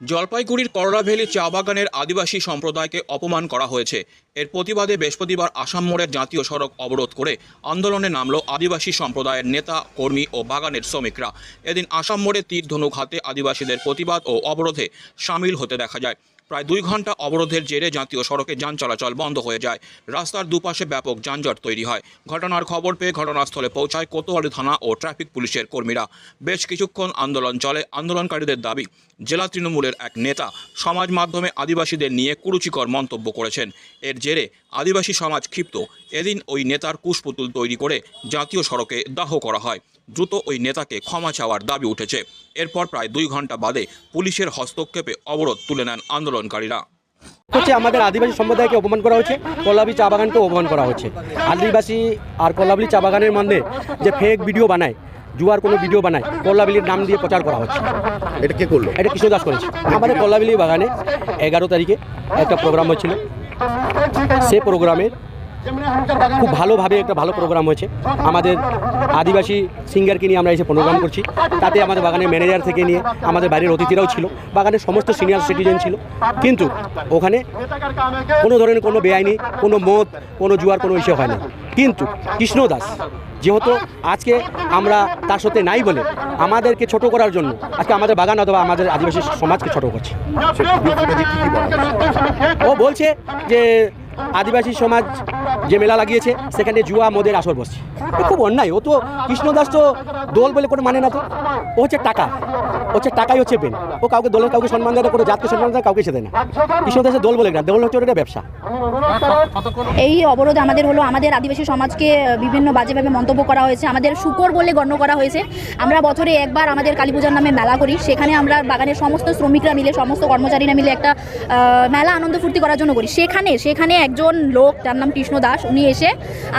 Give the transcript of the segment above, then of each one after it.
জলপাইগুড়ির করড়াভেলি চা বাগানের আদিবাসী সম্প্রদায়কে অপমান করা হয়েছে। এর প্রতিবাদে বৃহস্পতিবার আসাম মোড়ের জাতীয় সড়ক অবরোধ করে আন্দোলনে নামল আদিবাসী সম্প্রদায়ের নেতা, কর্মী ও বাগানের শ্রমিকরা। এদিন আসাম মোড়ে তীর ধনুক হাতে আদিবাসীদের প্রতিবাদ ও অবরোধে সামিল হতে দেখা যায়। প্রায় দুই ঘণ্টা অবরোধের জেরে জাতীয় সড়কে যান চলাচল বন্ধ হয়ে যায়। রাস্তার দুপাশে ব্যাপক যানজট তৈরি হয়। ঘটনার খবর পেয়ে ঘটনাস্থলে পৌঁছায় কোতোয়ালি থানা ও ট্রাফিক পুলিশের কর্মীরা। বেশ কিছুক্ষণ আন্দোলন চলে আন্দোলনকারীদের দাবি, জেলা তৃণমূলের এক নেতা সমাজ মাধ্যমে আদিবাসীদের নিয়ে কুরুচিকর মন্তব্য করেছেন। এর জেরে আদিবাসী সমাজ ক্ষিপ্ত। এদিন ওই নেতার কুশপুতুল তৈরি করে জাতীয় সড়কে দাহ করা হয়। দ্রুত ওই নেতাকে ক্ষমা চাওয়ার দাবি উঠেছে। এরপর প্রায় দুই ঘণ্টা বাদে পুলিশের হস্তক্ষেপে অবরোধ তুলে নেন আন্দোলনকারীরা। হচ্ছে আমাদের আদিবাসী সম্প্রদায়কে অপমান করা হচ্ছে কল্লাবলি চা বাগানকে অপমান করা হচ্ছে। আদিবাসী আর কল্লাবলি চা বাগানের মধ্যে যে ফেক ভিডিও বানায় জুয়ার কোনো ভিডিও বানায় কল্লাবিলির নাম দিয়ে প্রচার করা হচ্ছে। এটা কে করল? এটা কৃষ্ণ দাস করেছে। আমাদের কল্লাবিলি বাগানে এগারো তারিখে একটা প্রোগ্রাম হচ্ছিল সে প্রোগ্রামে খুব ভালোভাবে একটা ভালো প্রোগ্রাম হয়েছে। আমাদের আদিবাসী সিঙ্গারকে নিয়ে আমরা এসে প্রোগ্রাম করছি। তাতে আমাদের বাগানের ম্যানেজার থেকে নিয়ে আমাদের বাড়ির অতিথিরাও ছিল। বাগানের সমস্ত সিনিয়র সিটিজেন ছিল। কিন্তু ওখানে কোনো ধরনের কোনো বেআইনি, কোনো মদ, কোনো জুয়ার, কোনো ইস্যু হয় না কিন্তু কৃষ্ণ দাস যেহেতু আজকে আমরা তার সাথে নাই বলে আমাদেরকে ছোট করার জন্য আজকে আমাদের বাগান অথবা আমাদের আদিবাসী সমাজকে ছোট করছে? ও বলছে যে আদিবাসী সমাজ যে মেলা লাগিয়েছে, সেখানে জুয়া, মদের আসর বসছে। খুব অন্যায়, ও তো কৃষ্ণদাস তো দোল বলে কোনো মানে না তো। ও হচ্ছে টাকা। হচ্ছে টাকাই হচ্ছে বেন ও কাউকে দলের কাউকে সম্মান দেয় কোনো জাতকে সম্মান দেয় কাউকে সে দেয় না। কৃষ্ণদাসের দোল বলে না দোল হচ্ছে ওটা ব্যবসা। এই অবরোধ আমাদের হলো, আমাদের আদিবাসী সমাজকে বিভিন্ন বাজেভাবে মন্তব্য করা হয়েছে, আমাদের শুকর বলে গণ্য করা হয়েছে। আমরা বছরে একবার আমাদের কালী পূজার নামে মেলা করি, সেখানে আমরা বাগানের সমস্ত শ্রমিকরা মিলে, সমস্ত কর্মচারীরা মিলে একটা মেলা আনন্দ ফুর্তি করার জন্য করি। সেখানে সেখানে একজন লোক যার নাম কৃষ্ণ দাস, উনি এসে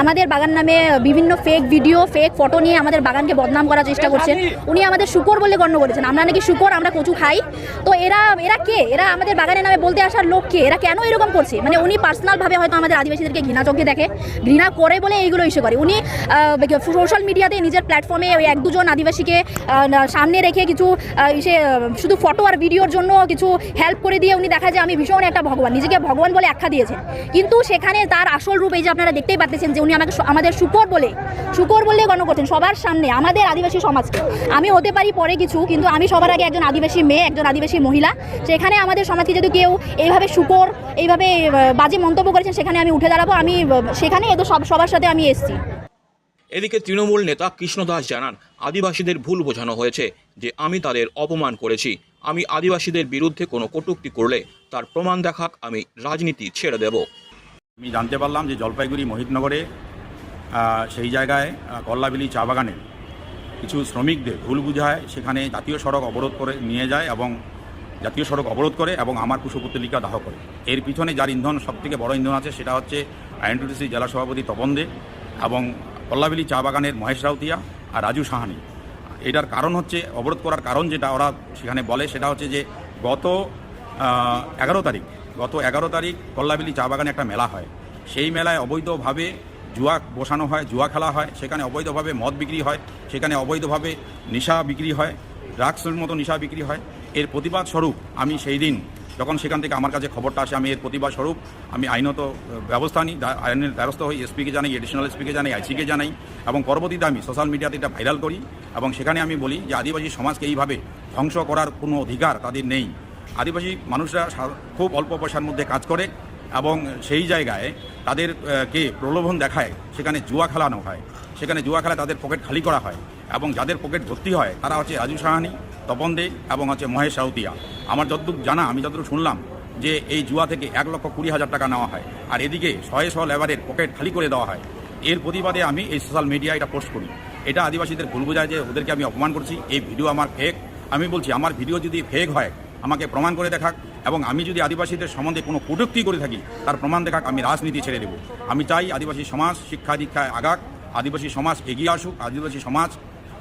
আমাদের বাগান নামে বিভিন্ন ফেক ভিডিও ফেক ফটো নিয়ে আমাদের বাগানকে বদনাম করার চেষ্টা করছেন। উনি আমাদের শুকর বলে গণ্য করেছেন। আমরা নাকি শুকর, আমরা কচু খাই। তো এরা এরা কে? এরা আমাদের বাগানের নামে বলতে আসার লোক কে? এরা কেন এরকম করছে? মানে উনি পার্সোনালভাবে হয়তো আমাদের আদিবাসীদেরকে ঘৃণা চোখে দেখে, ঘৃণা করে বলে এইগুলো ইস্যু করে। উনি সোশ্যাল মিডিয়াতে নিজের প্ল্যাটফর্মে ওই এক দুজন আদিবাসীকে সামনে রেখে কিছু ইসে শুধু ফটো আর ভিডিওর জন্য কিছু হেল্প করে দিয়ে উনি দেখা যায়, আমি ভীষণ একটা ভগবান, নিজেকে ভগবান বলে আখ্যা দিয়েছেন। কিন্তু সেখানে তার আসল রূপ এই যে আপনারা দেখতেই পাচ্ছেন যে উনি আমাকে আমাদের শুকর বলে শুকর বলে গণ্য করছেন সবার সামনে আমাদের আদিবাসী সমাজকে। আমি হতে পারি পরে কিছু, কিন্তু আমি সবার আগে একজন আদিবাসী মেয়ে একজন আদিবাসী মহিলা। সেখানে আমাদের সমাজকে যদি কেউ এইভাবে শুকর এইভাবে বাজে মন্তব্য করেছেন সেখানে আমি উঠে দাঁড়াবো। আমি সেখানে এতো সব সবার সাথে আমি এসেছি। এদিকে তৃণমূল নেতা কৃষ্ণদাস জানান আদিবাসীদের ভুল বোঝানো হয়েছে যে আমি তাদের অপমান করেছি। আমি আদিবাসীদের বিরুদ্ধে কোনো কটূক্তি করলে তার প্রমাণ দেখাক আমি রাজনীতি ছেড়ে দেব। আমি জানতে পারলাম যে জলপাইগুড়ি মহিতনগরে সেই জায়গায় কল্লাবিলি চা বাগানে কিছু শ্রমিকদের ভুল বুঝায়, সেখানে জাতীয় সড়ক অবরোধ করে নিয়ে যায় এবং জাতীয় সড়ক অবরোধ করে এবং আমার কুশপুতলিকা দাহ করে। এর পিছনে যার ইন্ধন সবথেকে বড় ইন্ধন আছে, সেটা হচ্ছে আইএনটিসি জেলা সভাপতি তপন দে এবং কল্লাবিলি চা বাগানের মহেশ রাউতিয়া আর রাজু সাহানি। এটার কারণ হচ্ছে, অবরোধ করার কারণ যেটা ওরা সেখানে বলে, সেটা হচ্ছে যে গত এগারো তারিখ, গত এগারো তারিখ কল্লাবিলি চা বাগানে একটা মেলা হয়। সেই মেলায় অবৈধভাবে জুয়া বসানো হয়, জুয়া খেলা হয়, সেখানে অবৈধভাবে মদ বিক্রি হয়, সেখানে অবৈধভাবে নেশা বিক্রি হয় ড্রাগসের মতো নেশা বিক্রি হয়। এর প্রতিবাদ স্বরূপ আমি সেই দিন যখন সেখান থেকে আমার কাছে খবরটা আসে, আমি এর প্রতিবাদ স্বরূপ আমি আইনত ব্যবস্থা নিই আইনের দ্বারস্থ হই, এসপিকে জানাই, এডিশনাল এসপিকে জানাই, আইসিকে জানাই এবং পরবর্তীতে আমি সোশ্যাল মিডিয়াতে এটা ভাইরাল করি এবং সেখানে আমি বলি যে আদিবাসী সমাজকে এইভাবে ধ্বংস করার কোনো অধিকার তাদের নেই। আদিবাসী মানুষরা খুব অল্প পয়সার মধ্যে কাজ করে এবং সেই জায়গায় তাদেরকে প্রলোভন দেখায়, সেখানে জুয়া খেলানো হয়। সেখানে জুয়া খেলায় তাদের পকেট খালি করা হয় এবং যাদের পকেট ভর্তি হয়, তারা হচ্ছে রাজু সাহানি তপন দে এবং হচ্ছে মহেশ রাউতিয়া। আমার যতটুকু জানা, আমি যতটুকু শুনলাম যে এই জুয়া থেকে এক লক্ষ কুড়ি হাজার টাকা নেওয়া হয় আর এদিকে শয়ে শ লেবারের পকেট খালি করে দেওয়া হয়। এর প্রতিবাদে আমি এই সোশ্যাল মিডিয়ায় এটা পোস্ট করি। এটা আদিবাসীদের ভুল বোঝায় যে ওদেরকে আমি অপমান করছি, এই ভিডিও আমার ফেক আমি বলছি, আমার ভিডিও যদি ফেক হয় আমাকে প্রমাণ করে দেখাক এবং আমি যদি আদিবাসীদের সম্বন্ধে কোনো কটূক্তি করে থাকি, তার প্রমাণ দেখাক, আমি রাজনীতি ছেড়ে দেব। আমি চাই আদিবাসী সমাজ শিক্ষা দীক্ষায় আগাক, আদিবাসী সমাজ এগিয়ে আসুক, আদিবাসী সমাজ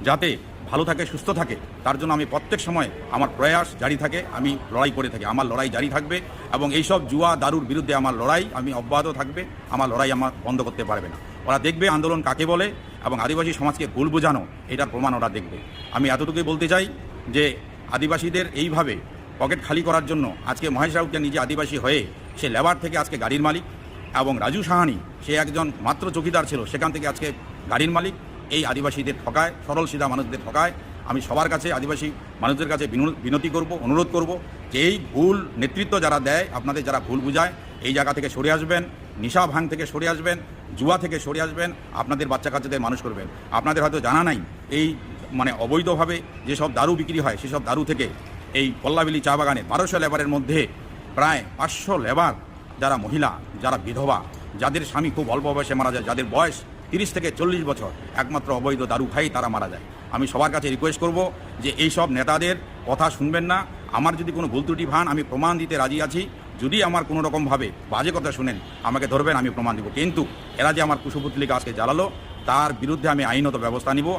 যাতে ভালো থাকে, সুস্থ থাকে। তার জন্য আমি প্রত্যেক সময় আমার প্রয়াস জারি থাকে, আমি লড়াই করে থাকি। আমার লড়াই জারি থাকবে এবং এইসব জুয়া দারুর বিরুদ্ধে আমার লড়াই, আমি অব্যাহত থাকবে। আমার লড়াই আমার বন্ধ করতে পারবে না। ওরা দেখবে আন্দোলন কাকে বলে এবং আদিবাসী সমাজকে ভুল বোঝানো, এটার প্রমাণ ওরা দেখবে। আমি এতটুকুই বলতে চাই যে আদিবাসীদের এইভাবে পকেট খালি করার জন্য আজকে মহেশ রাউতকে নিজে আদিবাসী হয়ে সে লেবার থেকে আজকে গাড়ির মালিক এবং রাজু সাহানি, সে একজন মাত্র চৌকিদার ছিল, সেখান থেকে আজকে গাড়ির মালিক। এই আদিবাসীদের ঠকায়, সরল সিধা মানুষদের ঠকায়। আমি সবার কাছে, আদিবাসী মানুষদের কাছে বিনতি করব, অনুরোধ করব যে এই ভুল নেতৃত্ব যারা দেয়, আপনাদের যারা ভুল বুঝায়, এই জায়গা থেকে সরে আসবেন, নিশা ভাঙ থেকে সরে আসবেন, জুয়া থেকে সরে আসবেন, আপনাদের বাচ্চা কাচ্চাদের মানুষ করবেন। আপনাদের হয়তো জানা নাই, এই মানে অবৈধভাবে যেসব দারু বিক্রি হয়, সেসব দারু থেকে এই পল্লাবিলি চা বাগানে বারোশো লেবারের মধ্যে প্রায় পাঁচশো লেবার যারা মহিলা, যারা বিধবা, যাদের স্বামী খুব অল্প বয়সে মারা যায়, যাদের বয়স তিরিশ থেকে চল্লিশ বছর, একমাত্র অবৈধ দারু খাই তারা মারা যায়। আমি সবার কাছে রিকোয়েস্ট করব যে এই সব নেতাদের কথা শুনবেন না। আমার যদি কোনো ভুল ত্রুটি ভান, আমি প্রমাণ দিতে রাজি আছি। যদি আমার কোনো রকমভাবে বাজে কথা শুনেন, আমাকে ধরবেন, আমি প্রমাণ দিব। কিন্তু এরা যে আমার কুশপুতলিকা আজকে জ্বালালো, তার বিরুদ্ধে আমি আইনত ব্যবস্থা নিব।